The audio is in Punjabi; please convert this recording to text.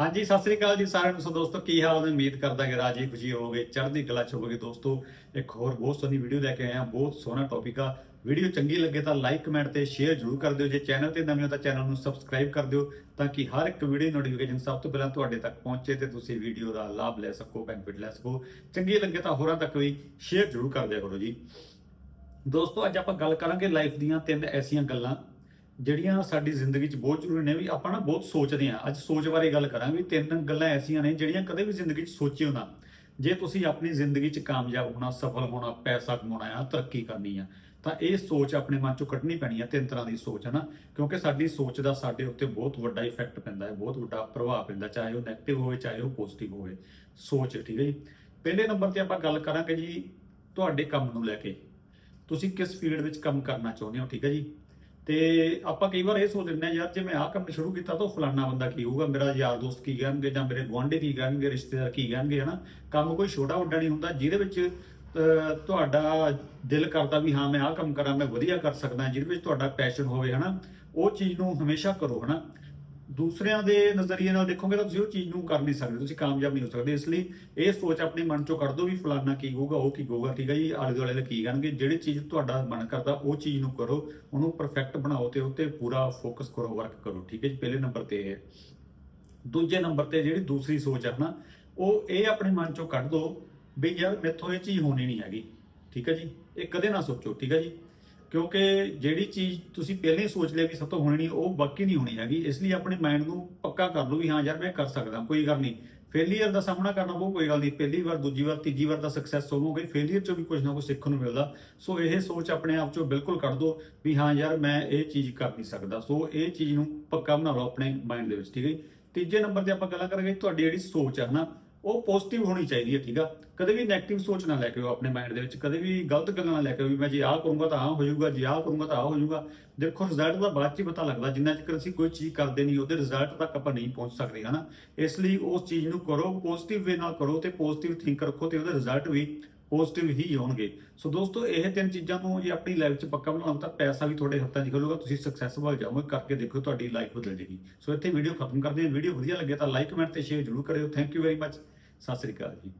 ਹਾਂਜੀ, ਸਤਿ ਸ੍ਰੀ ਅਕਾਲ ਜੀ ਸਾਰਿਆਂ ਨੂੰ। ਸੋ ਦੋਸਤੋ, ਕੀ ਹਾਲ ਨੇ ਉਮੀਦ ਕਰਦਾ ਕਿ ਰਾਜੀ ਖੁਸ਼ੀ ਹੋਵੋਗੇ, ਚੜ੍ਹਦੀ ਕਲਾ ਚ ਹੋਵੋਗੇ। ਦੋਸਤੋ, ਇੱਕ ਹੋਰ ਬਹੁਤ ਸੋਹਣੀ ਵੀਡੀਓ ਲੈ ਕੇ ਆਏ ਹਾਂ। ਬਹੁਤ ਸੋਹਣਾ ਟੌਪਿਕ ਆ। ਵੀਡੀਓ ਚੰਗੀ ਲੱਗੇ ਤਾਂ ਲਾਈਕ ਕਮੈਂਟ ਤੇ ਸ਼ੇਅਰ ਜ਼ਰੂਰ ਕਰ ਦਿਓ। ਜੇ ਚੈਨਲ ਤੇ ਨਵੇਂ ਹੋ ਤਾਂ ਚੈਨਲ ਨੂੰ ਸਬਸਕ੍ਰਾਈਬ ਕਰ ਦਿਓ ਤਾਂ ਕਿ ਹਰ ਇੱਕ ਵੀਡੀਓ ਨੋਟੀਫਿਕੇਸ਼ਨ ਸਭ ਤੋਂ ਪਹਿਲਾਂ ਤੁਹਾਡੇ ਤੱਕ ਪਹੁੰਚੇ ਤੇ ਤੁਸੀਂ ਵੀਡੀਓ ਦਾ ਲਾਭ ਲੈ ਸਕੋ ਬੈਨੀਫਿਟ ਲੈ ਸਕੋ। ਚੰਗੀ ਲੱਗੇ ਤਾਂ ਹੋਰਾਂ ਤੱਕ ਵੀ ਸ਼ੇਅਰ ਜ਼ਰੂਰ ਕਰ ਦਿਆ ਕਰੋ ਜੀ। ਦੋਸਤੋ, ਅੱਜ ਆਪਾਂ ਗੱਲ ਕਰਾਂਗੇ ਲਾਈਫ ਦੀਆਂ ਤਿੰਨ ਐਸੀਆਂ ਗੱਲਾਂ ਜਿਹੜੀਆਂ ਸਾਡੀ ਜ਼ਿੰਦਗੀ 'ਚ ਬਹੁਤ ਜ਼ਰੂਰੀ ਨੇ ਵੀ ਆਪਾਂ ਨਾ ਬਹੁਤ ਸੋਚਦੇ ਹਾਂ। ਅੱਜ ਸੋਚ ਬਾਰੇ ਗੱਲ ਕਰਾਂਗੇ, ਤਿੰਨ ਗੱਲਾਂ ਐਸੀਆਂ ਨੇ ਜਿਹੜੀਆਂ ਕਦੇ ਵੀ ਜ਼ਿੰਦਗੀ 'ਚ ਸੋਚਿਓ ਨਾ। ਜੇ ਤੁਸੀਂ ਆਪਣੀ ਜ਼ਿੰਦਗੀ 'ਚ ਕਾਮਯਾਬ ਹੋਣਾ, ਸਫਲ ਹੋਣਾ, ਪੈਸਾ ਕਮਾਉਣਾ ਆ, ਤਰੱਕੀ ਕਰਨੀ ਆ, ਤਾਂ ਇਹ ਸੋਚ ਆਪਣੇ ਮਨ 'ਚੋਂ ਕੱਢਣੀ ਪੈਣੀ ਆ, ਤਿੰਨ ਤਰ੍ਹਾਂ ਦੀ ਸੋਚ ਹੈ ਨਾ ਕਿਉਂਕਿ ਸਾਡੀ ਸੋਚ ਦਾ ਸਾਡੇ ਉੱਤੇ ਬਹੁਤ ਵੱਡਾ ਇਫੈਕਟ ਪੈਂਦਾ ਹੈ, ਬਹੁਤ ਵੱਡਾ ਪ੍ਰਭਾਵ ਪੈਂਦਾ, ਚਾਹੇ ਉਹ 네ਗੇਟਿਵ ਹੋਵੇ, ਚਾਹੇ ਉਹ ਪੋਜ਼ਿਟਿਵ ਹੋਵੇ। ਸੋਚ, ਠੀਕ ਹੈ ਜੀ? ਪਹਿਲੇ ਨੰਬਰ ਤੇ ਆਪਾਂ ਗੱਲ ਕਰਾਂਗੇ ਜੀ, ਤੁਹਾਡੇ ਕੰਮ ਨੂੰ ਲੈ ਕੇ। ਤੁਸੀਂ ਕਿਸ ਫੀਲਡ ਵਿੱਚ ਕੰਮ ਕਰਨਾ ਚਾਹੁੰਦੇ ਹੋ, ਠੀਕ ਹੈ ਜੀ? ਤੇ ਆਪਾਂ ਕਈ ਵਾਰ ਇਹ ਸੋਚ ਲੈਂਦੇ ਹਾਂ, ਯਾਰ ਜੇ ਮੈਂ ਆਹ ਕੰਮ ਸ਼ੁਰੂ ਕੀਤਾ ਤਾਂ ਉਹ ਫਲਾਨਾ ਬੰਦਾ ਕੀ ਹੋਊਗਾ? ਮੇਰਾ ਯਾਰ ਦੋਸਤ ਕੀ ਕਹਿਣਗੇ ਜਾਂ ਮੇਰੇ ਗੁਆਂਢੀ ਕੀ ਕਹਿਣਗੇ, ਰਿਸ਼ਤੇਦਾਰ ਕੀ ਕਹਿਣਗੇ, ਹਨਾ? ਕੰਮ ਕੋਈ ਛੋਟਾ ਵੱਡਾ ਨਹੀਂ ਹੁੰਦਾ, ਜਿਹਦੇ ਵਿੱਚ ਤੁਹਾਡਾ ਦਿਲ ਕਰਦਾ ਵੀ ਹਾਂ, ਮੈਂ ਆਹ ਕੰਮ ਕਰਾਂ, ਮੈਂ ਵਧੀਆ ਕਰ ਸਕਦਾ, ਜਿਹਦੇ ਵਿੱਚ ਤੁਹਾਡਾ ਪੈਸ਼ਨ ਹੋਵੇ, ਹਨਾ? ਉਹ ਚੀਜ਼ ਨੂੰ ਹਮੇਸ਼ਾ ਕਰੋ, ਹਨਾ? ਦੂਸਰਿਆਂ ਦੇ ਨਜ਼ਰੀਏ ਨਾਲ ਦੇਖੋਗੇ ਤਾਂ ਤੁਸੀਂ ਉਹ ਚੀਜ਼ ਨੂੰ ਕਰ ਨਹੀਂ ਸਕਦੇ, ਤੁਸੀਂ ਕਾਮਯਾਬ ਨਹੀਂ ਹੋ ਸਕਦੇ। ਇਸ ਲਈ ਇਹ ਸੋਚ ਆਪਣੇ ਮਨ ਚੋਂ ਕੱਢ ਦਿਓ ਵੀ ਫਲਾਨਾ ਕੀ ਹੋਊਗਾ, ਉਹ ਕੀ ਹੋਊਗਾ, ਠੀਕ ਹੈ ਜੀ? ਆਲੇ ਦੁਆਲੇ ਦੇ ਕੀ ਕਰਨਗੇ ਜਿਹੜੀ ਚੀਜ਼ ਤੁਹਾਡਾ ਮਨ ਕਰਦਾ, ਉਹ ਚੀਜ਼ ਨੂੰ ਕਰੋ, ਉਹਨੂੰ ਪਰਫੈਕਟ ਬਣਾਓ ਤੇ ਉੱਤੇ ਪੂਰਾ ਫੋਕਸ ਕਰੋ ਵਰਕ ਕਰੋ, ਠੀਕ ਹੈ ਜੀ? ਪਹਿਲੇ ਨੰਬਰ ਤੇ ਇਹ ਦੂਜੇ ਨੰਬਰ ਤੇ ਜਿਹੜੀ ਦੂਸਰੀ ਸੋਚ ਹੈ ਨਾ, ਉਹ ਇਹ ਆਪਣੇ ਮਨ ਚੋਂ ਕੱਢ ਦਿਓ ਵੀ ਯਾਰ ਮੈਥੋਂ ਇਹ ਚੀਜ਼ ਹੋਣੀ ਨਹੀਂ ਹੈਗੀ, ਠੀਕ ਹੈ ਜੀ? ਇਹ ਕਦੇ ਨਾ ਸੋਚੋ, ਠੀਕ ਹੈ ਜੀ? ਕਿਉਂਕਿ ਜਿਹੜੀ ਚੀਜ਼ ਤੁਸੀਂ ਪਹਿਲਾਂ ਹੀ ਸੋਚ ਲਿਆ ਵੀ ਸਭ ਤੋਂ ਹੋਣੀ ਨਹੀਂ, ਉਹ ਬਾਕੀ ਨਹੀਂ ਹੋਣੀ ਹੈਗੀ। ਇਸ ਲਈ ਆਪਣੇ ਮਾਈਂਡ ਨੂੰ ਪੱਕਾ ਕਰ ਲਓ ਵੀ ਹਾਂ ਯਾਰ ਮੈਂ ਕਰ ਸਕਦਾ, ਕੋਈ ਗੱਲ ਨਹੀਂ। ਫੇਲਿਅਰ ਦਾ ਸਾਹਮਣਾ ਕਰਨਾ ਬਹੁਤ ਕੋਈ ਗੱਲ ਨਹੀਂ। ਪਹਿਲੀ ਵਾਰ, ਦੂਜੀ ਵਾਰ, ਤੀਜੀ ਵਾਰ ਦਾ ਸਕਸੈਸ ਹੋਵੋਗੇ ਫੇਲਿਅਰ ਚੋਂ ਵੀ ਕੁਝ ਨਾ ਕੁਝ ਸਿੱਖਣ ਨੂੰ ਮਿਲਦਾ। ਸੋ ਇਹ ਸੋਚ ਆਪਣੇ ਆਪ ਚੋਂ ਬਿਲਕੁਲ ਕੱਢ ਦਿਓ ਵੀ ਹਾਂ ਯਾਰ ਮੈਂ ਇਹ ਚੀਜ਼ ਕਰ ਨਹੀਂ ਸਕਦਾ। ਸੋ ਇਹ ਚੀਜ਼ ਨੂੰ ਪੱਕਾ ਬਣਾ ਲਓ ਆਪਣੇ ਮਾਈਂਡ ਦੇ ਵਿੱਚ, ਠੀਕ ਹੈ ਜੀ? ਤੀਜੇ ਨੰਬਰ ਤੇ ਆਪਾਂ ਗੱਲਾਂ ਕਰਾਂਗੇ, ਤੁਹਾਡੀ ਜਿਹੜੀ ਸੋਚ ਹੈ ਨਾ ਉਹ ਪੋਜ਼ਿਟਿਵ ਹੋਣੀ ਚਾਹੀਦੀ ਹੈ, ਠੀਕ ਆ? ਕਦੇ ਵੀ 네ਗੇਟਿਵ ਸੋਚ ਨਾ ਲੈ ਕੇ ਆਓ ਆਪਣੇ ਮਾਈਂਡ ਦੇ ਵਿੱਚ, ਕਦੇ ਵੀ ਗਲਤ ਗੱਲਾਂ ਨਾ ਲੈ ਕੇ ਆਓ ਵੀ ਮੈਂ ਜੇ ਆਹ ਕਰੂੰਗਾ ਤਾਂ ਆਹ ਹੋ ਜਾਊਗਾ, ਜੇ ਆਹ ਕਰੂੰਗਾ ਤਾਂ ਆਹ ਹੋ ਜਾਊਗਾ। ਦੇਖੋ ਰਿਜ਼ਲਟ ਦਾ ਬਾਅਦ ਚ ਹੀ ਪਤਾ ਲੱਗਦਾ, ਜਿੰਨਾ ਚਿਰ ਅਸੀਂ ਕੋਈ ਚੀਜ਼ ਕਰਦੇ ਨਹੀਂ, ਉਹਦੇ ਰਿਜ਼ਲਟ ਤੱਕ ਆਪਾਂ ਨਹੀਂ ਪਹੁੰਚ ਸਕਦੇ, ਹਨਾ? ਇਸ ਲਈ ਉਸ ਚੀਜ਼ ਨੂੰ ਕਰੋ ਪੋਜ਼ਿਟਿਵ ਵੇ ਨਾਲ ਕਰੋ ਤੇ ਪੋਜ਼ਿਟਿਵ ਥਿੰਕ ਰੱਖੋ ਤੇ ਉਹਦੇ ਰਿਜ਼ਲਟ ਵੀ ਪੋਜ਼ਿਟਿਵ ਹੀ ਆਉਣਗੇ। ਸੋ ਦੋਸਤੋ, ਇਹ ਤਿੰਨ ਚੀਜ਼ਾਂ ਨੂੰ ਜੇ ਆਪਣੀ ਲਾਈਫ 'ਚ ਪੱਕਾ ਬਣਾਉਣਾ ਤਾਂ ਪੈਸਾ ਵੀ ਤੁਹਾਡੇ ਹੱਥਾਂ 'ਚ ਖੁੱਲੂਗਾ ਤੁਸੀਂ ਸਕਸੈਸਫੁਲ ਜਾਓਗੇ, ਕਰਕੇ ਦੇਖੋ ਤੁਹਾਡੀ ਲਾਈਫ ਬਦਲ ਜੇਗੀ। ਸੋ ਇੱਥੇ ਵੀਡੀਓ ਖਤਮ ਕਰਦੇ ਹਾਂ। ਵੀਡੀਓ ਵਧੀਆ ਲੱਗੇ ਤਾਂ ਲਾਈਕ ਕਮੈਂਟ ਤੇ ਸ਼ੇਅਰ ਜ਼ਰੂਰ ਕਰਿਓ। Thank you very much Sat Sri ਅਕਾਲ ਜੀ